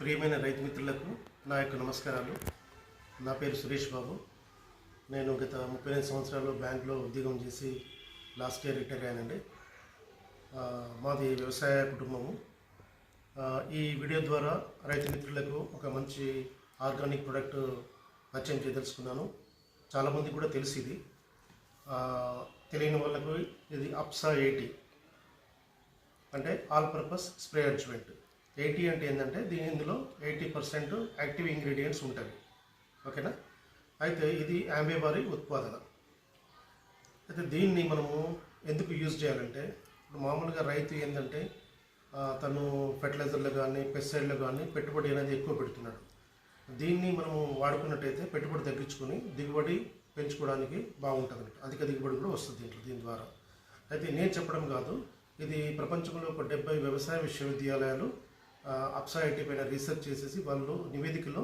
ప్రియమైన రైతు మిత్రులకు నా యొక్క నమస్కారాలు. నా పేరు సురేష్ బాబు. నేను గత ముప్పై ఐదు సంవత్సరాలు బ్యాంక్లో ఉద్యోగం చేసి లాస్ట్ ఇయర్ రిటైర్ అయ్యానండి. మాది వ్యవసాయ కుటుంబము. ఈ వీడియో ద్వారా రైతు మిత్రులకు ఒక మంచి ఆర్గానిక్ ప్రోడక్ట్ పరిచయం చేయదలుచుకున్నాను. చాలామంది కూడా తెలిసింది. ఇది తెలియని వాళ్ళకు ఇది అప్సా ఎయిటీ అంటే ఆల్ పర్పస్ స్ప్రే అడ్జ్మెంట్ ఎయిటీ అంటే ఏంటంటే దీని ఇందులో ఎయిటీ పర్సెంట్ యాక్టివ్ ఇంగ్రీడియంట్స్ ఉంటాయి. ఓకేనా? అయితే ఇది యాంబేబారీ ఉత్పాదన. అయితే దీన్ని మనము ఎందుకు యూజ్ చేయాలంటే ఇప్పుడు మామూలుగా రైతు ఏంటంటే తను ఫెర్టిలైజర్లు కానీ పెస్టిసైడ్లు కానీ పెట్టుబడి అనేది ఎక్కువ పెడుతున్నాడు. దీన్ని మనము వాడుకున్నట్టయితే పెట్టుబడి తగ్గించుకొని దిగుబడి పెంచుకోవడానికి బాగుంటుంది అధిక దిగుబడి కూడా వస్తుంది దీంట్లో దీని ద్వారా. అయితే నేను చెప్పడం కాదు ఇది ప్రపంచంలో ఒక డెబ్బై వ్యవసాయ విశ్వవిద్యాలయాలు అప్సాయిటీ పైన రీసెర్చ్ చేసేసి వాళ్ళు నివేదికలో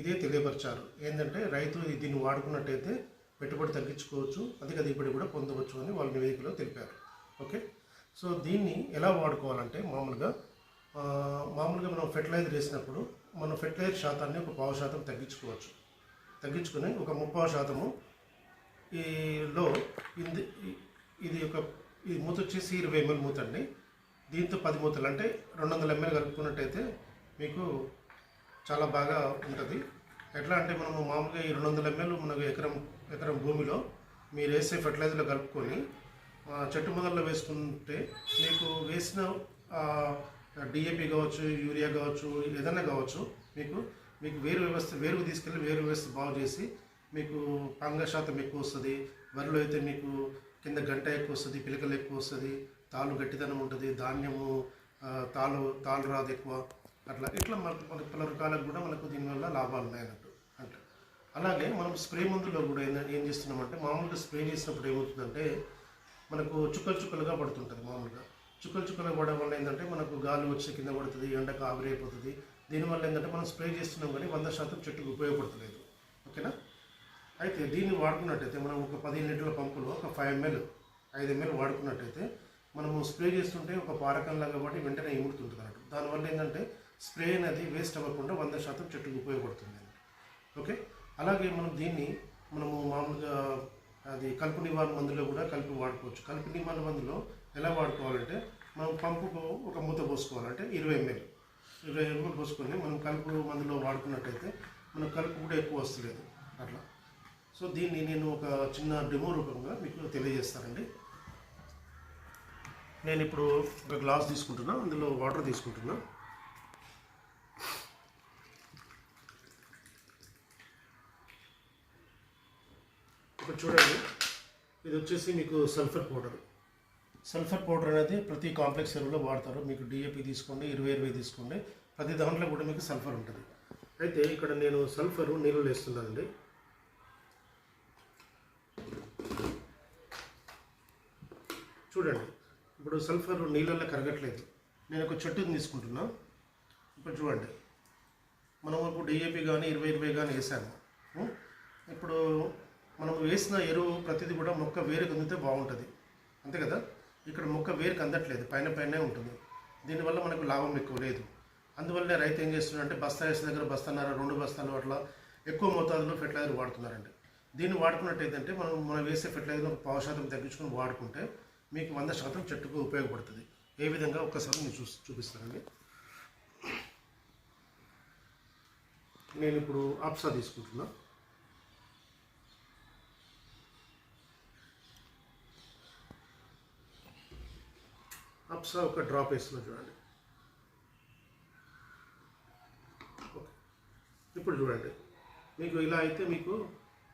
ఇదే తెలియపరిచారు. ఏంటంటే రైతు దీన్ని వాడుకున్నట్టయితే పెట్టుబడి తగ్గించుకోవచ్చు అధిక దిగుబడి కూడా పొందవచ్చు అని వాళ్ళు నివేదికలో తెలిపారు. ఓకే? సో దీన్ని ఎలా వాడుకోవాలంటే మామూలుగా మామూలుగా మనం ఫెర్టిలైజర్ వేసినప్పుడు మనం ఫెర్టిలైజర్ శాతాన్ని ఒక పావు శాతం తగ్గించుకోవచ్చు. తగ్గించుకుని ఒక ముప్పావు శాతము ఈలో ఇది ఇది ఒక ఇది మూత వచ్చేసి ఇరవై ఎంఎల్ మూత అండి. దీంతో పది మూతలు అంటే రెండు వందల ఎంఎల్ కలుపుకున్నట్టయితే మీకు చాలా బాగా ఉంటుంది. ఎట్లా అంటే మనము మామూలుగా ఈ రెండు వందల ఎంఎల్ మనకు ఎకరం ఎకరం భూమిలో మీరు వేసే ఫెర్టిలైజర్లో కలుపుకొని చెట్టు మొదల్లో వేసుకుంటే మీకు వేసిన డిఏపి కావచ్చు యూరియా కావచ్చు ఏదైనా కావచ్చు మీకు మీకు వేరు వ్యవస్థ వేరుకు తీసుకెళ్ళి వేరు వ్యవస్థ బాగు చేసి మీకు పంగ శాతం ఎక్కువ వస్తుంది. వరిలో అయితే మీకు కింద గంట ఎక్కువ వస్తుంది పిలకలు ఎక్కువ వస్తుంది. తాళ్ళు గట్టిదనం ఉంటుంది ధాన్యము తాళ్ళు తాళ్ళు రాదు ఎక్కువ. అట్లా ఇట్లా మనకు మనకు పలు రకాలకు కూడా మనకు దీనివల్ల లాభాలు ఉన్నాయి అన్నట్టు అంటే. అలాగే మనం స్ప్రే మందులో కూడా ఏం ఏం చేస్తున్నామంటే మామూలుగా స్ప్రే చేసినప్పుడు ఏమవుతుందంటే మనకు చుక్కలు చుక్కలుగా పడుతుంటుంది మామూలుగా. చుక్కలు చుక్కలు పడడం వల్ల ఏంటంటే మనకు గాలి వచ్చి కింద పడుతుంది ఎండకు ఆవిరైపోతుంది. దీనివల్ల ఏంటంటే మనం స్ప్రే చేస్తున్నాం కానీ వంద శాతం చెట్టుకు ఉపయోగపడతలేదు. ఓకేనా? అయితే దీన్ని వాడుకున్నట్టయితే మనం ఒక పదిహేను లీటర్ల పంపులో ఒక ఫైవ్ ఎంఎల్ ఐదు ఎంఎల్ వాడుకున్నట్టయితే మనము స్ప్రే చేస్తుంటే ఒక పారకంలా కాబట్టి వెంటనే ఇముడుతుంటుంది అన్నట్టు దానివల్ల ఏంటంటే స్ప్రే అనేది వేస్ట్ అవ్వకుండా వంద శాతం చెట్టుకు ఉపయోగపడుతుంది ఓకే? అలాగే మనం దీన్ని మనము మామూలుగా అది కలుపు నివారణ మందులో కూడా కలిపి వాడుకోవచ్చు. కలుపు నివారణ మందులో ఎలా వాడుకోవాలంటే మనం పంపుకు ఒక మూత పోసుకోవాలంటే ఇరవై ఎంఎల్. ఇరవై ఎంఎల్ పోసుకొని మనం కలుపు మందులో వాడుకున్నట్టయితే మన కలుపు కూడా ఎక్కువ వస్తలేదు. అట్లా. సో దీన్ని నేను ఒక చిన్న డెమో రూపంగా మీకు తెలియజేస్తానండి. నేను ఇప్పుడు ఒక గ్లాస్ తీసుకుంటున్నా అందులో వాటర్ తీసుకుంటున్నా. ఇప్పుడు చూడండి ఇది వచ్చేసి మీకు సల్ఫర్ పౌడర్. సల్ఫర్ పౌడర్ అనేది ప్రతి కాంప్లెక్స్ ఎరువులో వాడతారు. మీకు డిఏపి తీసుకోండి ఇరవై ఇరవై తీసుకోండి. ప్రతి దాంట్లో కూడా మీకు సల్ఫర్ ఉంటుంది. అయితే ఇక్కడ నేను సల్ఫర్ నీళ్ళు వేస్తున్నానండి. చూడండి ఇప్పుడు సల్ఫర్ నీళ్ళల్లో కరగట్లేదు. నేను ఒక చెట్టుని తీసుకుంటున్నా. ఇప్పుడు చూడండి. మనం ఇప్పుడు డిఏపి కానీ ఇరవై ఇరవై కానీ వేసాము. ఇప్పుడు మనం వేసిన ఎరువు ప్రతిదీ కూడా మొక్క వేరుకు అందితే బాగుంటుంది. అంతే కదా? ఇక్కడ మొక్క వేరుకు అందట్లేదు. పైన పైనే ఉంటుంది. దీనివల్ల మనకు లాభం ఎక్కువ లేదు. అందువల్లే రైతు ఏం చేస్తున్నారంటే బస్తా వేసిన దగ్గర బస్తాన్నర రెండు బస్తాలు అట్లా ఎక్కువ మోతాదులో ఫెర్టిలైజర్ వాడుతున్నారండి. దీన్ని వాడుకున్నట్టయితే మనం మనం వేసే ఫెర్టిలైజర్ ఒక పావు శాతం తగ్గించుకొని వాడుకుంటే మీకు వంద శాతం చెట్టుకు ఉపయోగపడుతుంది. ఏ విధంగా? ఒక్కసారి నేను చూ చూపిస్తానండి. నేను ఇప్పుడు ఆప్సా తీసుకుంటున్నా. ఆప్సా ఒక డ్రాప్ వేస్తున్నా చూడండి. ఓకే. ఇప్పుడు చూడండి. మీకు ఇలా అయితే మీకు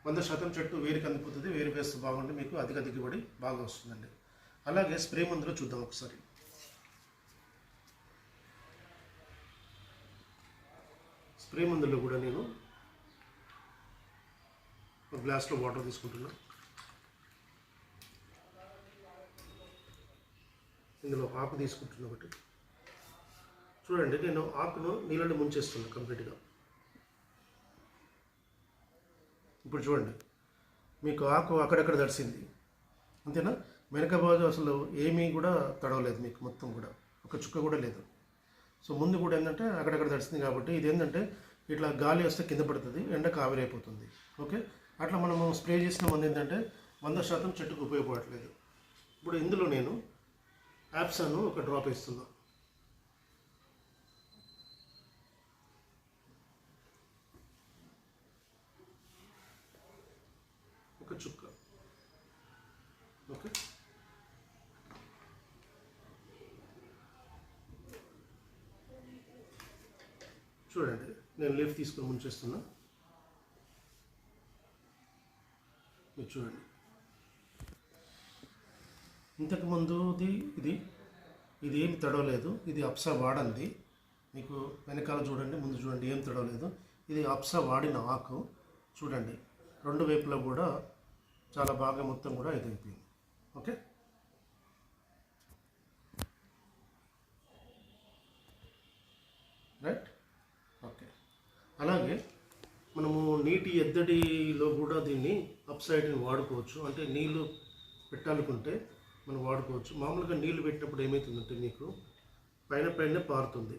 వంద శాతం చెట్టు వేరుకి అందిపోతుంది వేరు వేస్తే బాగుంటే మీకు అధిక దిగుబడి బాగా వస్తుందండి. అలాగే స్ప్రే మందులో చూద్దాం ఒకసారి. స్ప్రే మందులో కూడా నేను ఒక గ్లాస్లో వాటర్ తీసుకుంటున్నా. ఇందులో ఆకు తీసుకుంటున్నా ఒకటి. చూడండి నేను ఆకును నీళ్ళని ముంచేస్తున్నా కంప్లీట్గా. ఇప్పుడు చూడండి మీకు ఆకు అక్కడక్కడ తడిసింది. అంతేనా? వెనక బాజు అసలు ఏమీ కూడా తడవలేదు మీకు మొత్తం కూడా. ఒక చుక్క కూడా లేదు. సో ముందు కూడా ఏంటంటే అక్కడక్కడ తడిసింది కాబట్టి ఇది ఏంటంటే ఇట్లా గాలి వస్తే కింద పడుతుంది ఎండకు ఆవిరైపోతుంది ఓకే? అట్లా మనము స్ప్రే చేసిన మంది ఏంటంటే వంద శాతం చెట్టుకు ఉపయోగపడట్లేదు. ఇప్పుడు ఇందులో నేను యాప్సాను ఒక డ్రాప్ ఇస్తున్నా ఒక చుక్క. ఓకే చూడండి నేను లీఫ్ తీసుకొని ముంచేస్తున్నా. మీరు చూడండి. ఇంతకుముందుది ఇది. ఇది ఏమి తడవలేదు ఇది అప్సా వాడంది. మీకు వెనకాల చూడండి ముందు చూడండి ఏం తడవలేదు ఇది అప్సా వాడిన ఆకు. చూడండి. రెండు వైపులా కూడా చాలా బాగా మొత్తం కూడా ఇది అయిపోయింది ఓకే? రైట్? అలాగే మనము నీటి ఎద్దడిలో కూడా దీన్ని అప్ సైడ్ని వాడుకోవచ్చు. అంటే నీళ్ళు పెట్టాలనుకుంటే మనం వాడుకోవచ్చు. మామూలుగా నీళ్ళు పెట్టినప్పుడు ఏమవుతుందంటే మీకు పైన పైన పారుతుంది.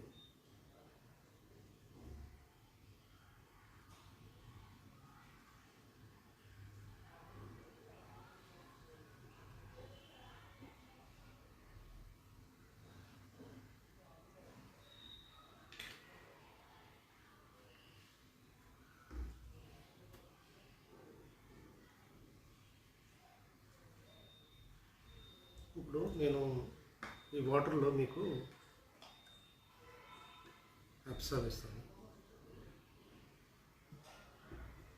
ఇప్పుడు నేను ఈ వాటర్లో మీకు అప్సా ఇస్తాను.